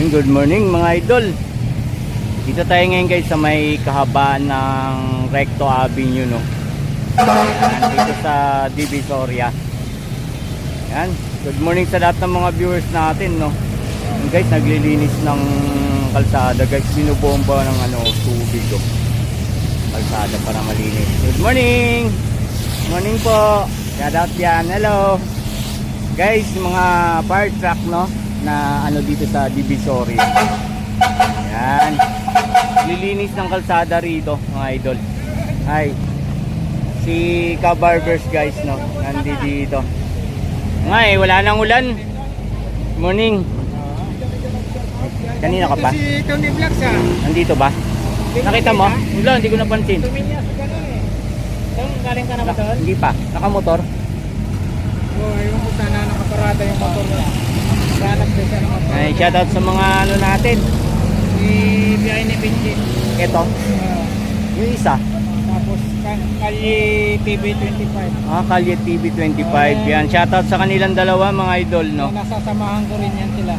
Yung good morning mga idol. Dito tayo ngayon guys sa may kahabaan ng Recto Avenue no. Yan, dito sa Divisoria. Yan. Good morning sa lahat ng mga viewers natin no. Yan, guys naglilinis ng kalsada guys. Binubomba ng ano tubig oh. Kalsada para malinis. Good morning. Morning po. Shout out yan. Hello. Guys, mga fire truck no na ano dito sa Divisoria. Yan. Lilinis ng kalsada rito, mga idol. Hi. Si Ka-Barbers guys no, nandito dito. Ngay, wala nang ulan. Morning. Kanina ka pa? Si Tony Vlogs ah. Nandito ba? Nakita mo? Wala, hindi ko napansin. Tuminyas ka ganun eh. Saan galing ka na ba doon? Hindi pa. Nakamotor. Oo, yung mo sana nakaparada yung motor niya. Ay, shoutout sa mga ano natin. Si Biyahe ni Benji. Ito, Ah, yung isa. tapos Ka- Kali TV 25. Ah, Kalye TV 25. Yan, shoutout sa kanilang dalawa mga idol? No? Nasasamahan ko rin yan sila.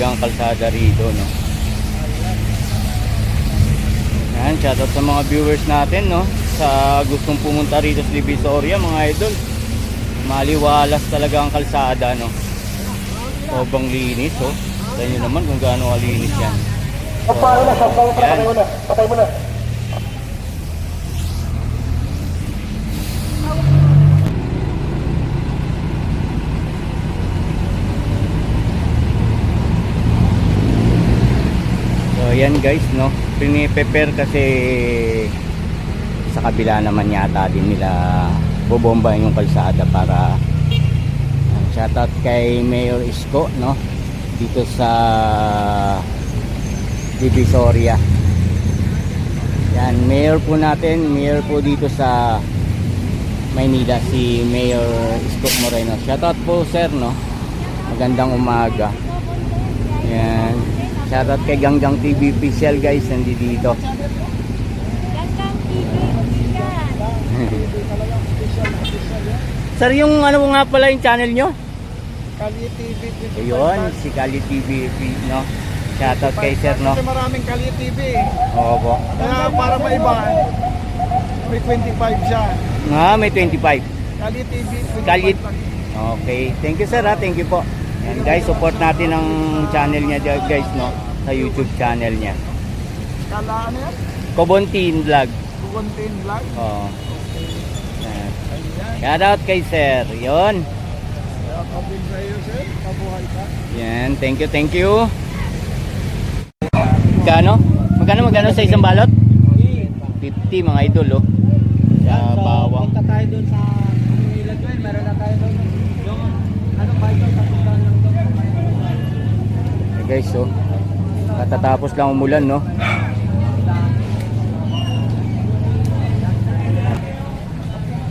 Nililinis talaga ang kalsada rito, no? Yan, shoutout sa mga viewers natin, no? Sa gustong pumunta rito sa Divisoria, mga idol. Maliwalas talaga ang kalsada, no? Sobrang linis, oh. Nyo naman kung gaano kalinis yan. So, yan. So yan guys no, piniprepare kasi sa kabila naman yata din nila bobomba yung kalsada para uh, shoutout kay Mayor Isko no dito sa Divisoria. Yan, mayor po natin, mayor po dito sa Maynila si Mayor Isko Moreno. Shoutout po sir no. Magandang umaga. Yan. Shoutout kay Ganggang TV official guys, nandito dito. Gandang TV official. Sir, yung ano nga pala yung channel nyo? Kali TV 25. Ayun, si Kali TV, no? Shoutout kay sir, no? Kasi maraming Kali TV eh. Oo po. Kaya para maiba, may 25 siya. Nga, may 25. Kali TV 25. Kali-. Okay, thank you sir ha, thank you po. Yan guys, support natin ang channel niya guys, no? Sa YouTube channel niya. Kala ano yan? Kobontin Vlog. Kukuntin vlog. Oo. Yan. Ayan. Shoutout kay sir. Yon. Kaya kabin sa iyo sir, kabuhay ka. Yan, thank you, thank you. Magkano? Magkano, magkano sa isang balot? 50 mga idol, oh. Sa bawang. Punta tayo doon sa Manila doon, meron na tayo doon. Doon, ano ba ito? Sa puntahan lang doon. Eh, guys, oh. Katatapos lang umulan, no?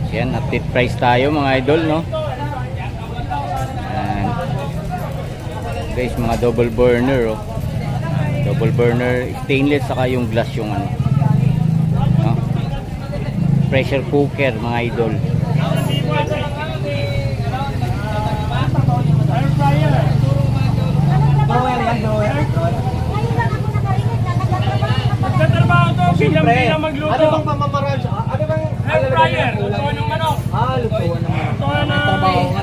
Yan, update price tayo mga idol, no? Yan. Guys, mga double burner, oh. Double burner, stainless, saka yung glass yung ano. No? Pressure cooker, mga idol. Blower yan, blower. Ngayon lang ako nakarinig na nagtatrabaho to, bilang Siyempre, bilang magluto. ano bang pamamaraan siya? Ano bang Hair fryer, luto ng manok, Ah, lutuan ng Trabaho nga.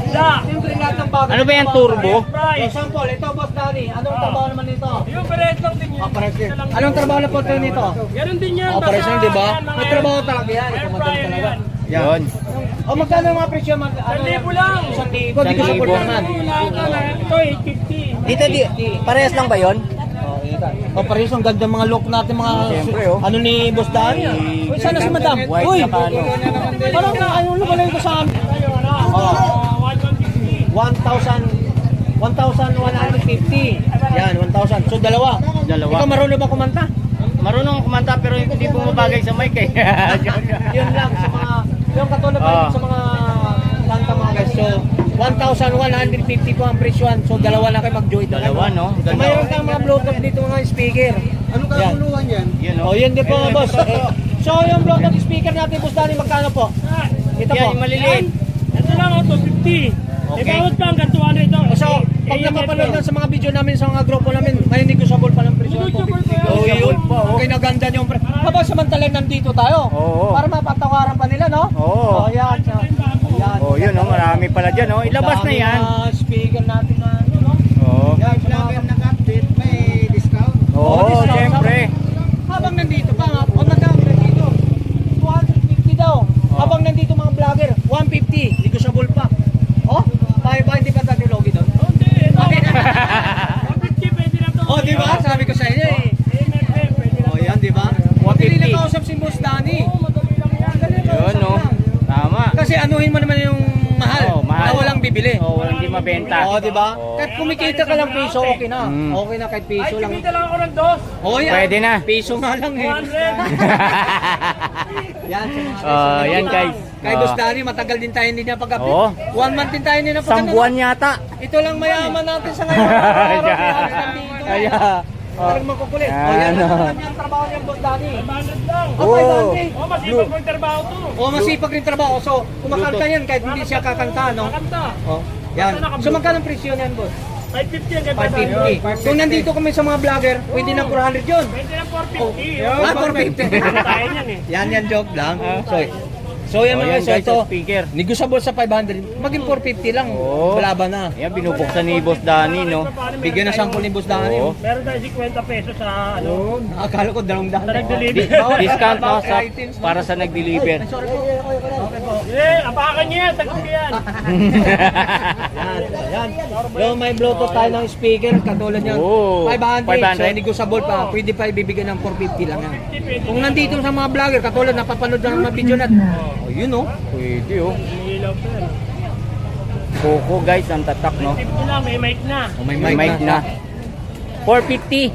isda. Siyempre lahat ng bagay. Ano ba yan, turbo? For example, ito boss Danny, anong Ah. trabaho naman nito? Yung pares lang din yun. Operation. Isa lang Anong din. trabaho na po ito nito? Ganun din yan. Operation, basta di ba? yan, May trabaho talaga yan. Madali fryer yan. Yon. O magkano ang mga presyo? Mag, ano, Isang libo lang. Isang libo. Di ko support naman. Ito, 850. Dito, di, parehas lang ba yon? Oh, ito. O, parehas ang ganda mga look natin, mga Siyempre, oh. ano ni Boss Dani. Uy, sana si Madam. Uy, parang na, ano lumalay ko sa amin. Oh. 1,000 1,150. Yan, 1,000. So, dalawa. Dalawa. Ikaw marunong ba kumanta? Marunong kumanta pero hindi bumabagay sa mic eh. Yun lang sa mga yung katulad Ah. sa mga kanta mga guys. So 1,150 po ang presyon. So dalawa na kayo mag-join. Dalawa, no? So, mayroon kang mga bluetooth dito mga speaker. Ano ka yan? yan? Yun Oh, oh. yun din po boss. So yung bluetooth speaker natin boss Dani magkano po? Ito po. Yan, maliliit. Ito lang, oh, 250. Okay. Ibawat pa hanggang 200 ito. So, pag napapanood lang sa mga video namin sa mga grupo namin, may negotiable pa ng presyo. Pa. Oh, yun. pa, oh. Okay, naganda yung presyo. Habang samantalang nandito tayo. Oo. Para mapatawaran pa nila, no? Oo. Oh, yan. Oh, yun oh, marami pala diyan oh. Ilabas na yan. speaker natin na ano, no? Oo. Yan, sa mga nag-update, may discount. Oo, discount. siyempre. Habang nandito pa, nga, pag nag nandito, 250 daw. Habang nandito mga vlogger, 150, negotiable pa. Oh, tayo ba hindi pa tayo logi doon? Hindi, ito. 150, pwede na to. Oh, di ba? Sabi ko sa inyo eh. Eh, na Oh, yan, di ba? 150. Hindi na kausap si Boss Danny. Oo, madali lang yan. Na Yun oh. lang. Tama. Kasi anuhin mo naman yung mahal, Oo, mahal. na walang bibili. Oh, walang di mabenta. Oo, di ba? Oo. Kahit kumikita ka lang piso, okay na. Mm. Okay na kahit Ay, piso lang. kumita lang ako ng dos. Oh, yan. Pwede na. Piso nga lang eh. 100. yan, Oh, yan guys. Kay Oh. Boss Danny, matagal din tayo hindi na pag-update. Oo. One month din tayo hindi na Isang buwan yata. Ito lang mayaman natin sa ngayon. Araw-araw, Kaya. Kaya. Parang makukulit. Yan, Oh, yan oh. ang yung trabaho niya, Boss Danny. 500 lang. Oh, Oh. 500. Oh, masipag mo yung trabaho to. Oh, masipag rin trabaho. So, kumakanta yan kahit hindi siya kakanta, no? Makanta. Oh, yan. So, magkano ang presyo niyan, Boss? 550 ang kay 550. Kung nandito kami sa mga vlogger, pwede ng 400 yun. Pwede ng 450. Ah, 450. Tayo yan eh. Yan, yan, joke lang. So, so yan Oh, mga yan guys, ito, yung speaker. negotiable sa 500, maging 450 lang, Oo. balaban na. Yan, binubuksan ni Boss Danny, no? Bigyan na sample ni Boss Dani. Oo. Meron tayo 50 pesos sa ano. Akala ko dalawang daan. Sa nag-deliver. Di- Discount no, sa, para sa nag-deliver. Sorry po, okay, po. Eh, apakan niya yan. Tagot ko yan. Yan, yan. Yung may bluetooth tayo ng speaker, katulad niyan. Oo. 500, 500. so negotiable pa. Pwede pa ibibigay ng 450 lang yan. Kung nandito sa mga vlogger, katulad napapanood ng mga video natin. Oh, yun oh. Pwede oh. Ilaw pa yan. Coco guys, ang tatak, no? 50 na, may mic na. Oh, may May mic na. 450.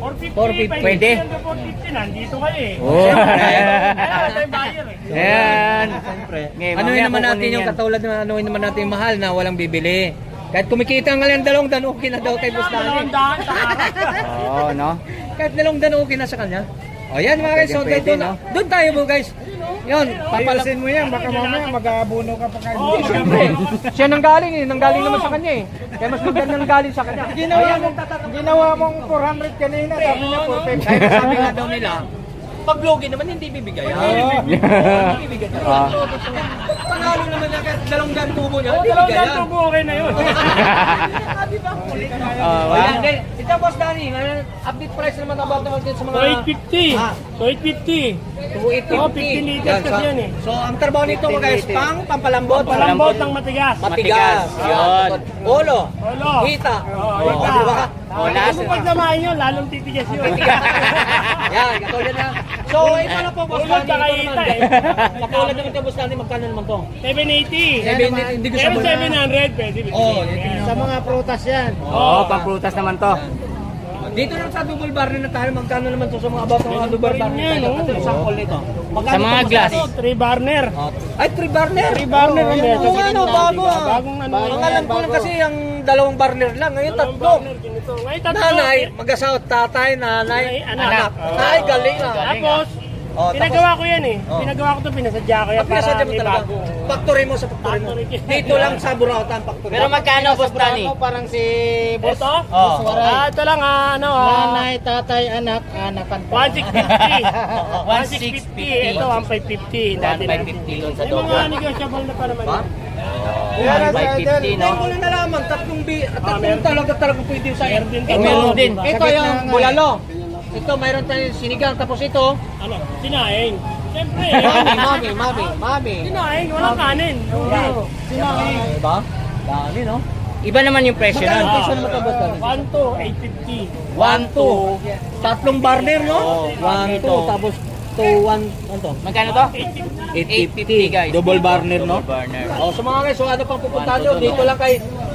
450, 450. Pwede. 450, nandito kayo eh. Oh. Kaya tayo buyer eh. Yan. Siyempre. Ngayon, Ano mamaya naman natin yung katulad na ano naman natin yung mahal na walang bibili. Kahit kumikita nga lang dalawang dan okay na daw kay araw. Oo, no? Kahit dalawang dan okay na sa kanya. O yan mga guys, so Pwede, doon, doon tayo mo guys. Yun, papalasin mo yan, baka mamaya mag-aabuno ka pa kay Oo, Siyempre, siya. nang galing eh, nang galing naman sa kanya eh. Kaya mas maganda nang galing sa kanya. Ginawa mong ginawa mong 400 kanina, sabi niya 450. Kaya sabi nga daw nila, pag logi naman hindi bibigay. Hindi bibigay. Ah. Panalo naman na kahit dalawang tubo niya, hindi Dalawang bibigay daan yan. tubo, okay na yun. Ah, di ba? Kulit na yan. Ah, O wala. yan, then, ito boss Danny, update price naman about naman din sa So, mga 850. Ah. So, 850. 280. Oh, 15 liters kasi so, yan eh. So, ang trabaho nito mga guys, pang pampalambot. Palambot ng matigas. Matigas. Yun. Ulo. Ulo. Hita. Oh, hita. ba? Oh, Kung last. pag samahin yun, lalong titigas yun. Yan, katulad na. So, ito na po, boss Ulod hita naman. eh. Katulad naman ito, boss Danny, magkano naman to? 780. Seven, hindi ko Pero siya 700, pwede. Oh, yan. Sa mga prutas yan. Oo, pang-prutas naman to. Dito lang sa double bar na tayo, magkano naman to sa mga ng mga double bar nito? oh. Ito yung sample nito. Sa mga glass. Danny? Ito, 3 burner. Oh, Ay, 3 burner. 3 burner ang. Oo, ano, bago ah. Bagong ano. Ang alam ko lang kasi ang dalawang burner lang, ngayon Dalawang tatlo. burner, ganito. Ngayon tatlo. Nanay, mag-asawa, tatay, nanay, Ay, anak. anak. Oh. Ay, galing ah. Tapos, Oh, pinagawa ko yan eh. Oh. Pinagawa ko to, pinasadya ko yan Ang para pinasadya mo may talaga. bago. Factory mo sa factory mo. Factory. Dito lang sa Burautan factory. Pero magkano, Boss Danny? parang si Ito? Oh. Ah, ito lang ah, ano ah. tatay, anak, anakan 1650. 1650. Ito, 1550. Dati na. 1,550 doon sa May mga Dogo. negotiable na pa naman. Ha? yun. 1,550, Hindi no? mo na nalaman, tatlong bi, tatlong meron. talaga talaga pwede sa Meron din. Eh, meron din. Ito yung bulalo. Ito, mayroon tayong sinigang. Tapos ito, Ano? Sinaing. Siyempre. mami, mami, mami, mami. Sinaing, walang kanin. Oo. Sinaing. Diba? Dami, no? Iba naman yung presyo Magkano nun. presyo ito, boss Danny? 1 to 850. 1, 2. Tatlong barner, no? 1, ito. 2, tapos 2, 1, ano to? Magkano to? 850 guys. Double barner, no? Double burner. Oh, so mga guys, so ano pang pupuntahan One, nyo? two, no? Dito lang kay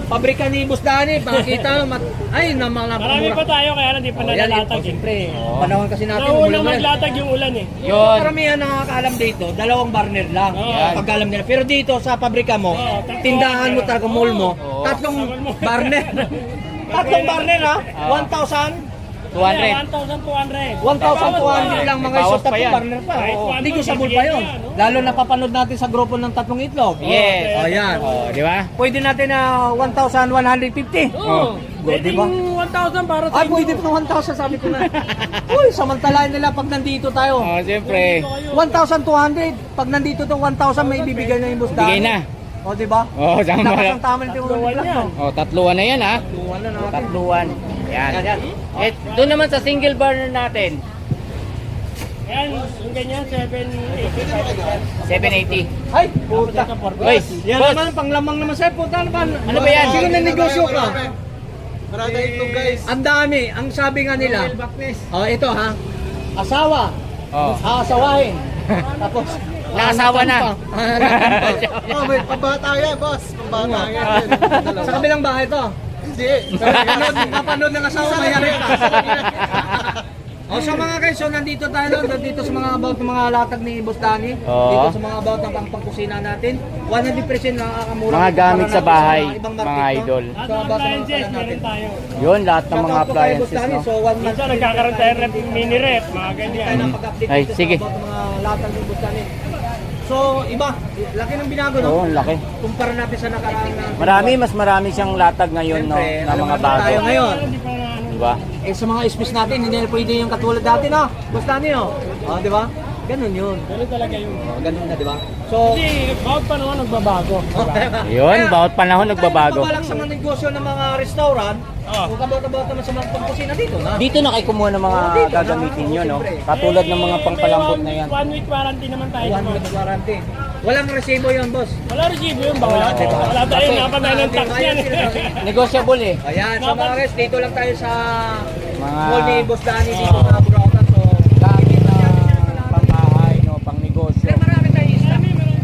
pabrika ni Boss Dani. Makikita, mat ay, na mga Marami pa tayo kaya hindi pa Oh, yan, nalalatag. oh, siyempre. Oo. Panahon kasi natin. Naunang umulan na. maglatag yung ulan eh. Yun. Karamihan nakakaalam dito, dalawang barner lang. Oo. Pag-alam nila. Pero dito sa pabrika mo, Oo, tatlong tindahan mo talaga mall mo, Oo. tatlong barner. tatlong barner ha? Oo. 1,000? 200. 1,200. 1,200 lang mga Bawas iso, pa tatlong yan. barner pa. Kahit Oo. one Hindi ko to, sabol pa bibigyan yun. niya, no? Lalo na papanood natin sa grupo ng tatlong itlog. Yes. Oh, yan. Oh, di ba? Pwede natin na 1,150. Oo. Pwede Pwede ba? 1,000 para sa Ay, pwede pa 1,000 sabi ko na. Uy, samantalahin nila pag nandito tayo. Oh, siyempre. 1,200. Pag nandito to 1,000 may bibigay na yung boss Bigay na. O, di ba? Oh, tama. Lakas ang tama ng Tatluan yan. Oh, tatluan na yan ha. Tuwan na natin. Tatluan. Yan. Yan, yan. Eh, doon naman sa single burner natin, Yan, yung ganyan, 785. 780. Ay, puta. Uy, Yan boss. naman, panglamang naman sa'yo. Puta naman. Ano ba yan? Sino na negosyo ka? Marada itlog guys. Ang dami. Ang sabi nga nila. Oh, ito ha. Asawa. Oh. Aasawahin. Tapos, Naasawa na. Oh, may pambata yan, boss. Pambata yan. Sa kabilang bahay to. Hindi. Kapanood, ng asawa, mayari ka. O so mga guys, so nandito tayo nandito sa mga about ng mga latag ni Boss Danny. Oo. Dito sa mga about ng pang pangkusina natin. 100% nakakamura. Mga gamit sa bahay, mga idol. Lahat So, ng about sa mga appliances, natin. meron tayo. Yun, lahat ng mga po kay appliances, no? So one month Minsan nagkakaroon tayo mini rep, mga tayo ganyan. pag-update Ay, dito sige. sa about ng mga latag ni Boss Danny. So, iba, laki ng binago, no? Oo, ang laki. Kumpara natin sa nakaraan na Marami, mas marami siyang latag ngayon, no? Na alam mga naman bago. tayo ngayon. Diba? Eh sa mga space natin, hindi na pwede yung katulad dati na. Boss Danny, no? Oh, di ba? Ganun yun. Ganun talaga yun. Oh, ganun na, di ba? So, Kasi bawat panahon nagbabago. Yun, bawat panahon nagbabago. Tayo sa mga negosyo ng mga restaurant, Oh. kung kabot-kabot naman sa mga pangkusina dito na. Dito na kayo kumuha ng mga dito na. gagamitin nyo, no? Siyempre. Katulad ng mga pangpalambot may na yan. one- week warranty naman tayo. One week warranty. Walang resibo yun, boss. Wala resibo yun, bawal. Wala, diba? Wala tayo napatay ng tax yan. Negotiable eh. Ayan, so mga guys, dito lang tayo sa Mga mall ni Boss Danny dito Oo. sa Burautan. So, gamit na pangbahay, no? Pang negosyo. Pero marami tayong isla.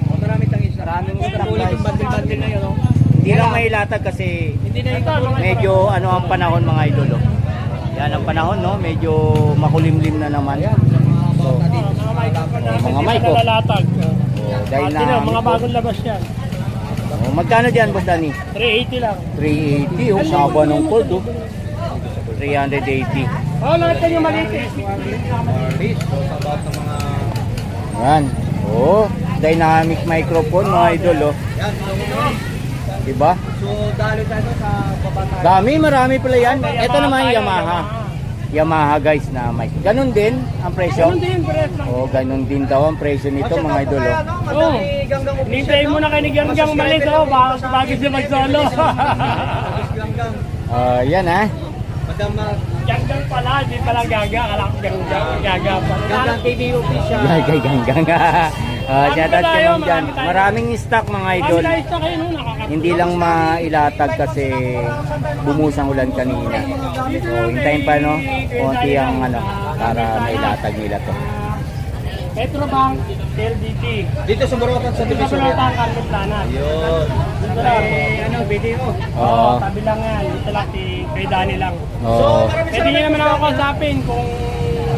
Oh, marami tayong isla. Maraming stock, Katulad bundle-bundle na yun, no? Hindi lang may latag kasi Hindi na yung medyo ano ang panahon mga idol. oh. Yan ang panahon, no? Medyo makulimlim na naman. Ayan, sa mga mic, pa oh. Oh, dahil na mga bagong labas yan. Oh, magkano diyan, Boss Danny? 380 lang. 380 oh, saba ng cord oh. 380. Oh, lahat kayo maliit so. Yan. Oh, dynamic microphone mga idol oh. Diba? so dalo tayo sa baba tayo. Dami, marami pala yan. May Ito naman tayo, Yamaha. Yamaha guys na mic. Ganun din ang presyo. Ganun din, lang. Oh, ganun din daw ang presyo nito mga idol oh. Oo. Hintayin mo na kay ni Ganggang malit, oh, bago bago siya mag-solo. Ganggang. Ah, yan ah. Madam uh, Ganggang pala, hindi pala gaga, kala ko ganggang, gaga pa. Ganggang TV official. Ganggang. Ah, Marami shout out marami tayo. Maraming stock mga idol. Hindi lang mailatag kasi bumusang ulan kanina. So, hintayin pa no, konti ang ano, para mailatag nila to. Metrobank, LDT. Dito sa Morotan sa Sa division Pulatan, yan. Carmen Planas. Yun. Dito lang. Eh, ano, video. Oo, Oo. tabi lang yan. Dito lang, kay- kay Dani lang. Oo. maraming Pwede niyo naman ako kausapin kung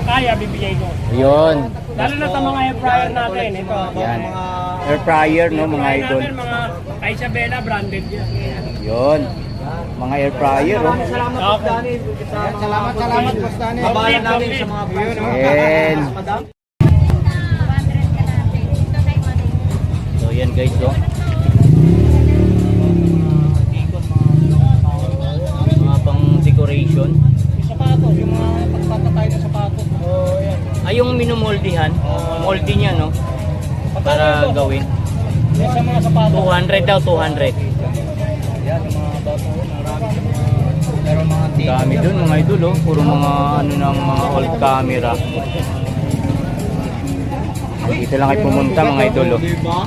kaya, bibigay ko. Yun. Lalo na sa mga air fryer natin. Ito. Yan. Air fryer no mga Fryer idol. natin, mga kay Isabela, branded yan. Yun. Mga air fryer oh. Salamat, Boss. Danny. Salamat, salamat, Boss Danny. Babalan natin sa mga price. Yan. Madam. 200 ka natin. Dito tayo marunong. So yan guys oh. Mga pang decoration. Yung sapatos, yung mga pagtatatay ng sapatos. Oh, yan. Ay yung minumoldihan. Moldy niya no. Para gawin. Yan sa mga sapatos. 200 daw 200. Yan, yung mga bato. Marami. Pero mga tig. Dami dun mga idol oh. Puro mga ano ng mga old camera. Dito lang kayo pumunta mga idol oh. Diba?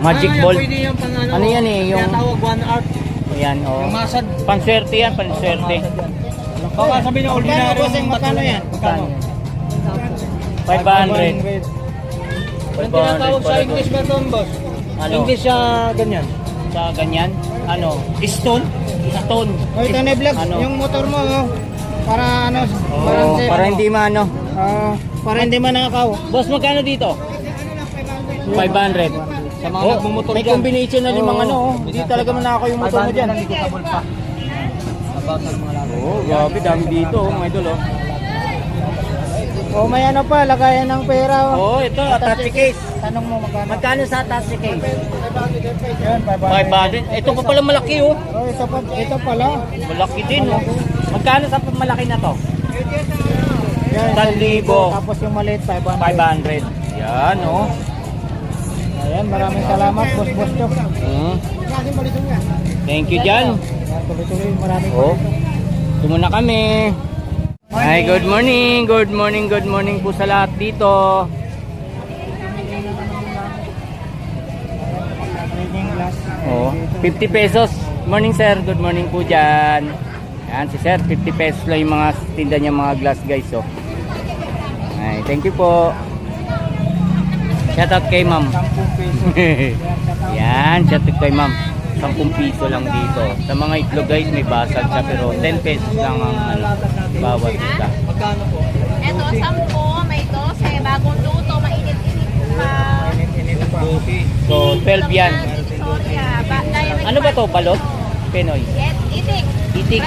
Magic Ah, ball. Ano. Ano yan eh, yung- Tinatawag one art. Ayan, oh. Yung masad. Panswerte yan, panswerte. Baka sabihin na ordinary. Magkano magkano yan? Magkano? 500. Ang tinatawag sa English ba doon, boss? Ano? English siya ganyan. Sa ganyan? Ano? Stone? Stone. Oh, ito na vlog. Ano? Yung motor mo, oh. Para ano, Oh, para ano. hindi maano. Ah, para hindi man nakakaw. Boss, magkano dito? 500. Sa mga Oh, nagmumotor may combination na limang ano. oh. Hindi talaga manakaw yung motor mo dyan. Pa. Nabasal mga lalo. Oo, oh, grabe. Dami dito, oh, mga idol. Oh. Oh, may ano pa, lagayan ng pera. oh, ito, attache case. Tanong mo magkano? Magkano sa attache case? Yan, 500. 500. Ito pa pala malaki, oh. Oh, ito pa, ito pala. Malaki din, oh. Magkano sa malaki na to? Yan, 1,000. Tapos yung maliit, 500. 500. Yan, oh. Ayan, maraming salamat, boss boss to. Hmm. Thank you dyan. Tuloy-tuloy, maraming Oh. Ito muna kami. Hi, good morning. Good morning, good morning po sa lahat dito. Oh, 50 pesos. Morning sir, good morning po dyan. Yan si sir, 50 pesos lang yung mga tinda niya mga glass guys. Oh. Ay, thank you po. Shout out kay ma'am. 10 peso. Yan, shout out kay ma'am. 10 piso lang dito. Sa mga itlog guys, may basag siya pero 10 pesos lang ang ano, bawat isa. Magkano po? Eto, 10, may 12, bagong luto, mainit-init pa. So, 12 yan. Diamond Ano ba to? Balot? Penoy? Yes, itik. Itik?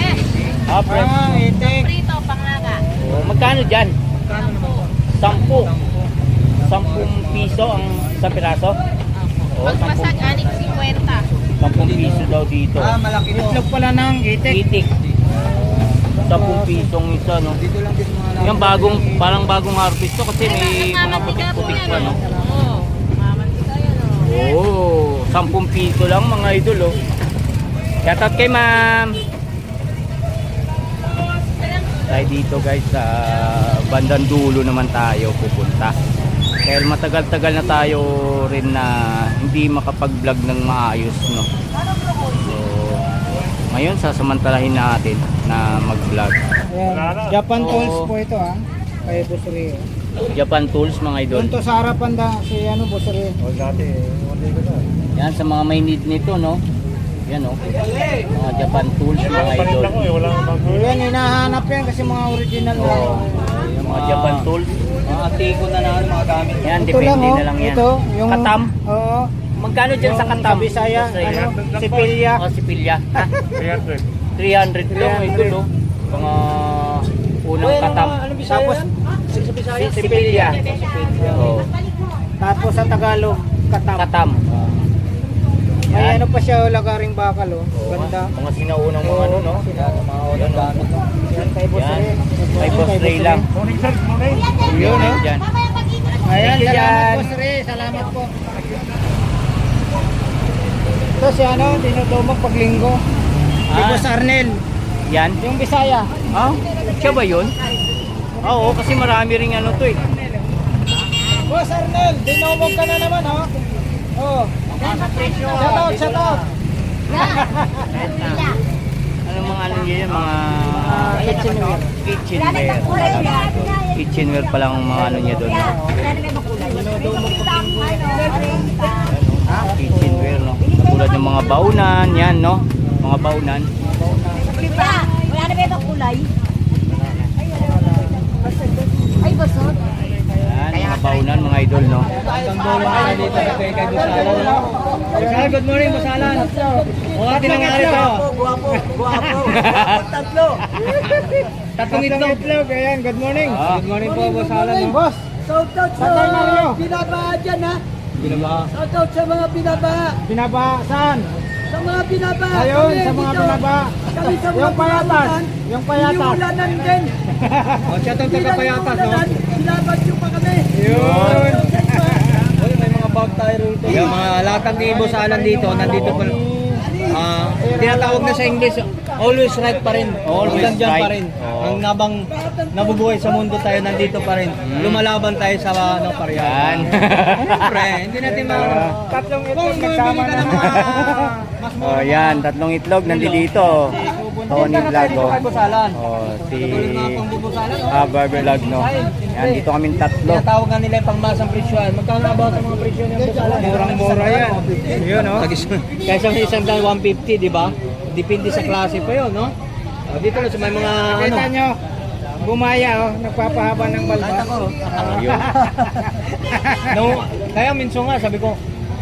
Ah, fresh. Ah, itik. Prito, pangaga. Oh, magkano dyan? Magkano naman? 10. 10 piso ang isang piraso? Oh, Magpasag, anik 50. 10 piso daw dito. Ah, malaki to. Itlog pala ng itik. Itik. 10 pisong isa, no? Dito lang din mga Yung bagong, parang bagong harvest to kasi may mga putik-putik yan, pa, no? Oo, mamantika yan, oh. Oh, 10 piso lang mga idol, oh. Shoutout kay ma'am. Tayo dito guys sa bandang dulo naman tayo pupunta. Dahil matagal-tagal na tayo rin na hindi makapag-vlog ng maayos, no? So, ngayon sasamantalahin natin na mag-vlog. Japan Oo. Tools po ito ha. Kay Boss Rio. Japan Tools mga idol. Doon to sa harapan da, si ano Boss Rio. Oh, dati. Yan sa mga may need nito, no? Yan, oh. Mga Japan Tools mga idol. Oh, yan, hinahanap yan kasi mga original na. Oh, yung mga Japan Tools. Mga tiko na na ano, mga gamit. Yan, Ito depende lang, oh. na lang yan. Ito, yung... Katam. Oo. Magkano dyan sa katam? Sa Bisaya, ano, Sipilya. Oh, Sipilya. Ha? 300 lang, idol, oh. Mga unang katam. Tapos, Si Sipilya. Oh, tapos sa Tagalog, katam. katam. May Yan. ano pa siya, lagaring bakal oh. Oh, Ganda. Mga sinaunang mga ano, no? Mga unang gamit. Yan, kay Boss Yan. Ray. May boss Ray lang. Yun, eh, dyan. Ayan, Thank you, salamat Jan. Boss Ray. Salamat po. Ito si ano, dinudumog pag linggo. Si Ah. Boss Arnel. Yan. Yung Bisaya. Ah, siya ba yun? Ah, Oo, kasi marami ring ano to eh. Boss Arnel, dinumog ka na naman ha. Oh. Shout out, shout out. Ano mga ano yun, mga kitchenware. kitchenware. Kitchenware pa lang ang mga ano niya doon. Kitchenware, no? Katulad ng mga baunan, yan, no? Mga baunan. Wala na ba itong kulay? Ay, basot. Baunan, mga idol, no? Isang dulo na dito sa kay kay Boss Alan. Boss Alan, good morning, Boss Alan. Mga tinangali to. Guwapo, guwapo. Tatlo. Tatlong itlog. Ayan, good morning. Ah. Good morning po, Boss Alan. no? Boss, Shout out sa binabaha dyan ha. Binabaha. Shout out sa mga binabaha. Binabaha, saan? Sa mga binabaha. Ayun, sa mga binabaha. Kami sa mga Yung payatas. Yung payatas. Iniulanan din. Oh, shout out Hindi taga payatas, no? iniulanan, Sinabad nyo pa kami. Yun. May mga bag tayo rito. Yung mga latag ni Boss Alan dito, nandito pa. Ah, tinatawag na sa English, always right pa rin. Always Hanggang dyan right. pa rin. Oo. Ang nabang nabubuhay sa mundo tayo, nandito pa rin. Lumalaban tayo sa ano, Yan. pariyan. Siyempre, hindi natin ma... Tatlong bumibili nagsama na. ng mas oh, yan, tatlong itlog nandito. Tony Punta na tayo Vlog. Oh. Oh, si oh. Haber Vlog, no? Yan, dito kami tatlo. Tinatawag nga nila yung pangmasang presyoan. Magkano ba ang mga presyo ng busalan? Murang-mura yan. Yun, oh. Kaysa sa isang daan 150, di ba? Depende sa klase pa yun, no? Oh, dito na sa may mga ano. Kita nyo, bumaya, oh. Nagpapahaba ng balbas. Oh, yun. no, kaya minsan nga sabi ko,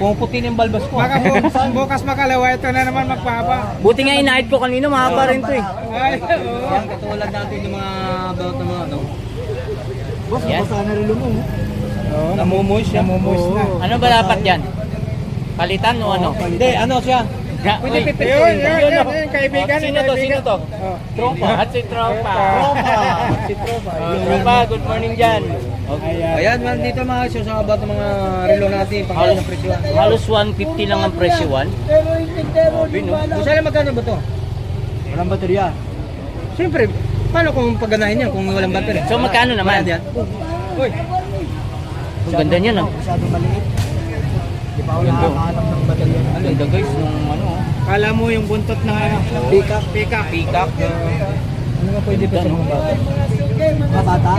pumuputin yung balbas ko. Baka bukas, bukas makalawa, ito na naman magpahaba. Buti nga inahit ko kanina, mahaba rin to eh. Ay. Yan, katulad natin yung mga about ng mga ano. Yan. Oh, Namumush siya. Namumush na. Ano ba dapat yan? Palitan o ano? Hindi, ano siya? Ya, Pwede oy. pipiliin. Yun, yun, Yun, yun, yun, kaibigan. Sino to? Sino to? Oh. Tropa. At si Tropa. Tropa. Si Tropa. Oh, Tropa, good morning dyan. Okay. Ayan, man, dito mga shows ang about ng mga relo natin, pangkalan ng presyoan. Halos 150 lang ang presyo 1. Pero hindi, pero Grabe, no? Kung saan magkano ba to? Walang baterya. Siyempre, paano kung pagganahin yan kung walang battery? So, magkano naman? Yan? Uy, Ang ganda niya no. Masyado maliit. Di pa ako Ganda. nakakahanap ng baterya. Ang ganda guys, yung ano. Kala mo yung buntot na up, pick up. Peacock. ano nga pwede pa sa mga bata? Mga bata?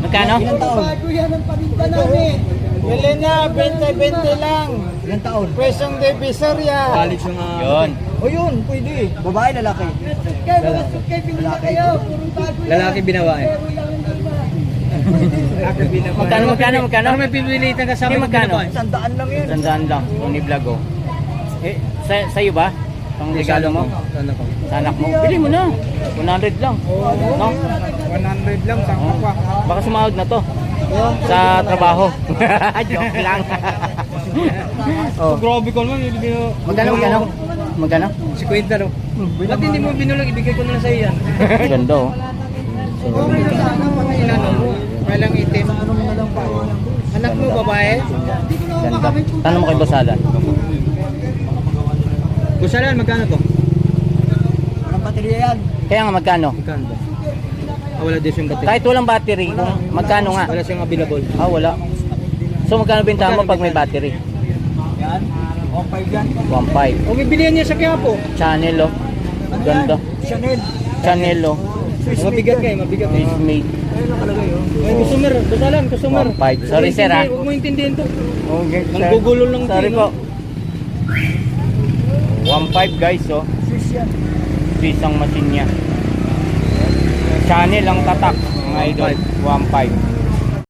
Magkano? Bago yan ang paninda namin. Bili na, 20-20 lang. Ilang taon? Pwesong divisoria. College yung mga... Yun. O yun, pwede. Babae, lalaki. Lalaki. Lalaki binawa eh. Magkano, magkano, magkano? Ano may pipilitan ka Hindi, ko magkano? Sandaan lang yun. Sandaan lang. Tony Vlog oh. Eh, sa, sa'yo ba? Pang regalo mo? Ano ko? Sa anak mo? Bili mo na. 100 lang. No? 100 lang, sa Oh. kapwa. Baka sumahod na to. Sa trabaho. Joke lang. oh. Grabe ko naman, mo... Magkano, magkano? Magkano? Si Quinta no? Ba't hindi mo binulag? Ibigay ko na lang sa iyo yan. Ganda oh. Walang itim. Anak mo, babae? Ganda. Tanong mo kay Bosalan. Gusalan, magkano to? Walang baterya yan. Kaya nga magkano? Magkano ba? Ah, wala din siyang battery. Kahit walang battery, kung magkano nga? Wala siyang available. Ah, wala. So magkano benta mo pag may battery? Yan. 1.5 yan. 1.5. O, bibilihan niya sa Quiapo. Channel oh. Ganda. Chanel. Channel oh. Mabigat ka eh, mabigat eh. Is made. Ayun nakalagay yun. Ay, customer, gusalan, customer. 1.5. Sorry sir ah. Huwag mo intindihin to. Okay, Nanggugulo lang Sorry din, po. no? 1.5 guys oh. Swiss yan. Swiss ang machine niya. Channel ang tatak mga idol. 1.5.